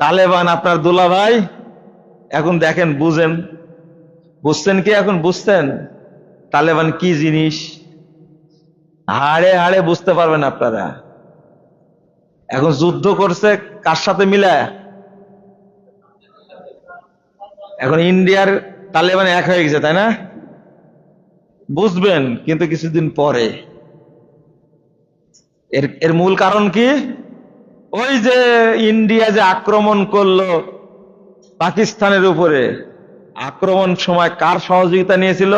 তালেবান আপনার দুলা ভাই এখন দেখেন বুঝেন। বুঝছেন কি এখন বুঝছেন? তালেবান কি জিনিস? হাড়ে হাড়ে বুঝতে পারবেন আপনারা। এখন যুদ্ধ করছে, কার সাথে মিলায় এখন ইন্ডিয়ার তালেবান এক হয়ে গেছে, তাই না? বুঝবেন, কিন্তু কিছুদিন পরে। এর এর মূল কারণ কি? ওই যে ইন্ডিয়া যে আক্রমণ করল পাকিস্তানের উপরে, আক্রমণ সময় কার সহযোগিতা নিয়েছিল?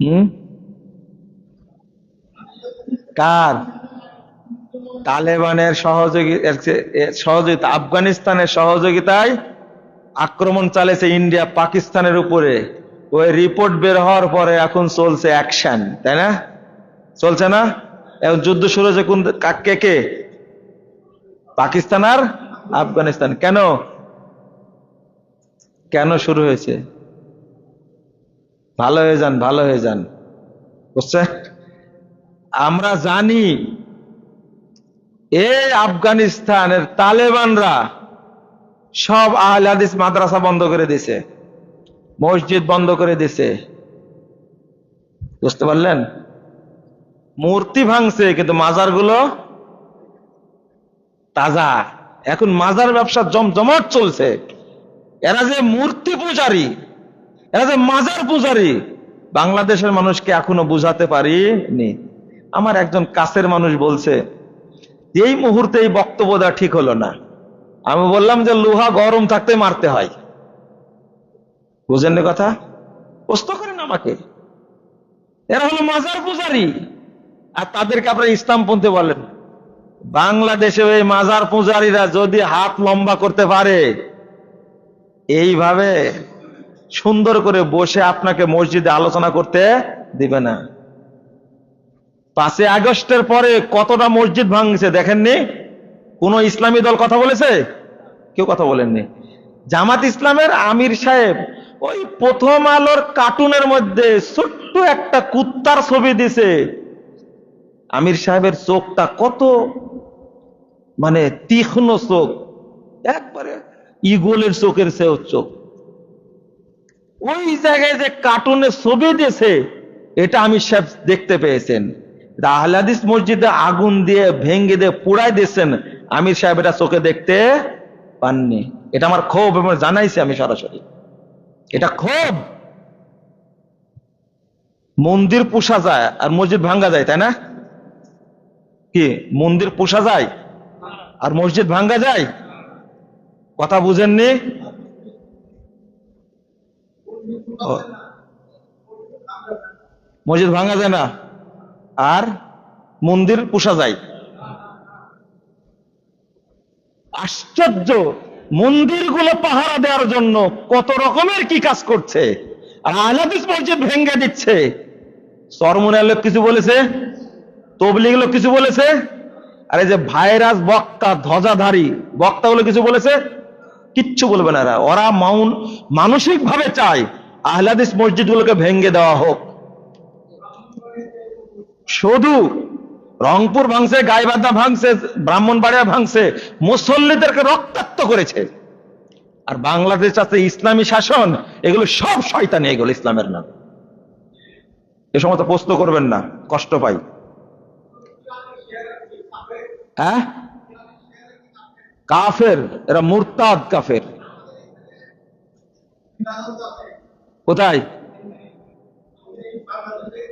হুম? কার? তালেবানের সহযোগিতা, আফগানিস্তানের সহযোগিতায় আক্রমণ চালিয়েছে ইন্ডিয়া পাকিস্তানের উপরে। ওই রিপোর্ট বের হওয়ার পরে এখন চলছে অ্যাকশন তাই না? চলছে না? এখন যুদ্ধ শুরু হয়েছে কোন কা- কে? পাকিস্তান আর আফগানিস্তান। কেন? কেন শুরু হয়েছে? ভালো হয়ে যান, ভালো হয়ে যান। বুঝছেন? আমরা জানি এই আফগানিস্তানের তালেবানরা সব আহলে হাদিস মাদ্রাসা বন্ধ করে দিছে মসজিদ বন্ধ করে দিছে বুঝতে পারলেন? মূর্তি ভাঙছে, কিন্তু মাজারগুলো তাজা। এখন মাজার ব্যবসা জমজমাট চলছে। এরা যে মূর্তি পূজারি, এরা যে মাজার পূজারি, বাংলাদেশের মানুষকে এখনও বুঝাতে পারিনি। আমার একজন কাছের মানুষ বলছে, এই মুহূর্তে এই বক্তব্য দেওয়া ঠিক হলো না। আমি বললাম যে, লোহা গরম থাকতে মারতে হয়। বুঝেন কথা? প্রশ্ন করেন আমাকে। এরা হলো মাজার পূজারি। আর তাদেরকে আপনারা ইসলামপন্থী বলেন। বাংলাদেশে ওই মাজার পূজারীরা যদি হাত লম্বা করতে পারে, এইভাবে সুন্দর করে বসে আপনাকে মসজিদে আলোচনা করতে দিবে না। পাঁচই আগস্টের পরে কতটা মসজিদ ভাঙছে দেখেননি? কোন ইসলামী দল কথা বলেছে? কেউ কথা বলেননি। জামাত ইসলামের আমির সাহেব ওই প্রথম আলোর কার্টুনের মধ্যে ছোট্ট একটা কুত্তার ছবি দিছে। আমির সাহেবের চোখটা কত মানে তীক্ষ্ণ চোখ। একবারে ইগলের চোখের সে চোখ। ওই জায়গায় যে কার্টুনের ছবি দিয়েছে, এটা আমির সাহেব দেখতে পেয়েছেন। আহলাদিস মসজিদে আগুন দিয়ে ভেঙ্গে দিয়ে পুড়াই দিয়েছেন। আমির সাহেব এটা চোখে দেখতে পাননি। এটা আমার ক্ষোভ এবং জানাইছি আমি সরাসরি। এটা ক্ষোভ। মন্দির পোষা যায় আর মসজিদ ভাঙ্গা যায়, তাই না? কি, মন্দির পোষা যায়? আর মসজিদ ভাঙ্গা যায়? কথা বুঝেননি? মসজিদ ভাঙ্গা যায় না? আর মন্দির পোষা যায়? আশ্চর্য! মন্দিরগুলো পাহারা দেওয়ার জন্য কত রকমের কি কাজ করছে? আর আহলাদিস মসজিদ ভেঙ্গে দিচ্ছে। চরমুনার লোক কিছু বলেছে? তবলিগ লোক কিছু বলেছে? আর এই যে ভাইরাস, বক্তা, ধ্বজাধারী বক্তাগুলো কিছু বলেছে? কিচ্ছু বলবে না ওরা মাউন মানসিক ভাবে চায় আহলাদিস মসজিদগুলোকে ভেঙ্গে দেওয়া হোক। শুধু রংপুর ভাঙছে, গাইবান্ধা ভাঙছে, ব্রাহ্মণবাড়িয়া ভাঙছে, মুসল্লিদেরকে রক্তাক্ত করেছে। আর বাংলাদেশ আছে ইসলামী শাসন, এগুলো সব শয়তানি, এগুলো ইসলামের নাম এ সমস্ত প্রশ্ন করবেন না, কষ্ট পাই। হ্যাঁ? কাফের, এরা মুরতাদ কাফের। কোথায়?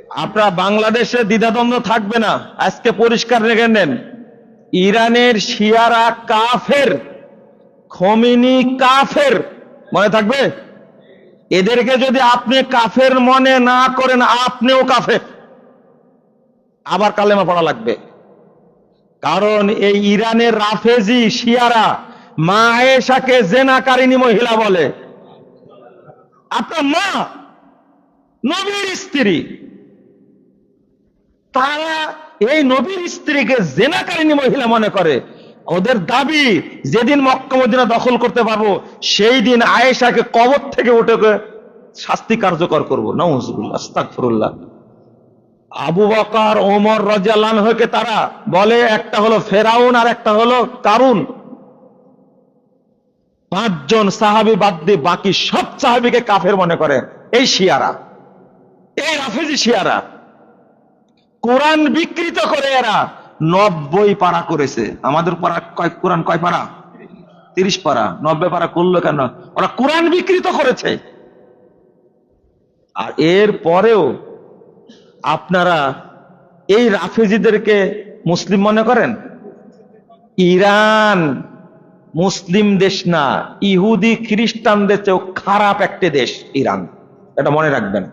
আপনার বাংলাদেশে দ্বিধাদ্বন্দ্ব থাকবে না। আজকে পরিষ্কার রেখে নেন। ইরানের শিয়ারা কাফের, খমিনি কাফের। মনে থাকবে? এদেরকে যদি আপনি কাফের মনে না করেন, আপনিও কাফের। আবার কালেমা পড়া লাগবে। কারণ এই ইরানের রাফেজি, শিয়ারা মা আয়েশাকে জেনাকারিনী মহিলা বলে। আপনার মা নবীর স্ত্রী। তারা এই নবীর স্ত্রীকে জেনাকারিনী মহিলা মনে করে। ওদের দাবি, যেদিন মক্কা মদিনা দখল করতে পারব, সেই দিন আয়েশাকে কবর থেকে উঠে শাস্তি কার্যকর করব। নওয়াজুল্লাহ আস্তাগফিরুল্লাহ। আবু বকর, ওমর রাজিয়াল্লাহকে তারা বলে, একটা হলো ফেরাউন আর একটা হলো কারুন। পাঁচজন সাহাবি বাদ দিয়ে বাকি সব সাহাবিকে কাফের মনে করে। এই শিয়ারা। এই রাফেজি শিয়ারা। কোরআন বিকৃত করে এরা। নব্বই পারা করেছে। আমাদের পারা কয়, কোরআন কয় পারা? তিরিশ পারা। নব্বই পারা করল কেন? ওরা কোরআন বিকৃত করেছে। আর এর পরেও আপনারা এই রাফেজিদেরকে মুসলিম মনে করেন? ইরান মুসলিম দেশ না, ইহুদি খ্রিস্টানদের চেয়েও খারাপ একটি দেশ ইরান। এটা মনে রাখবেন।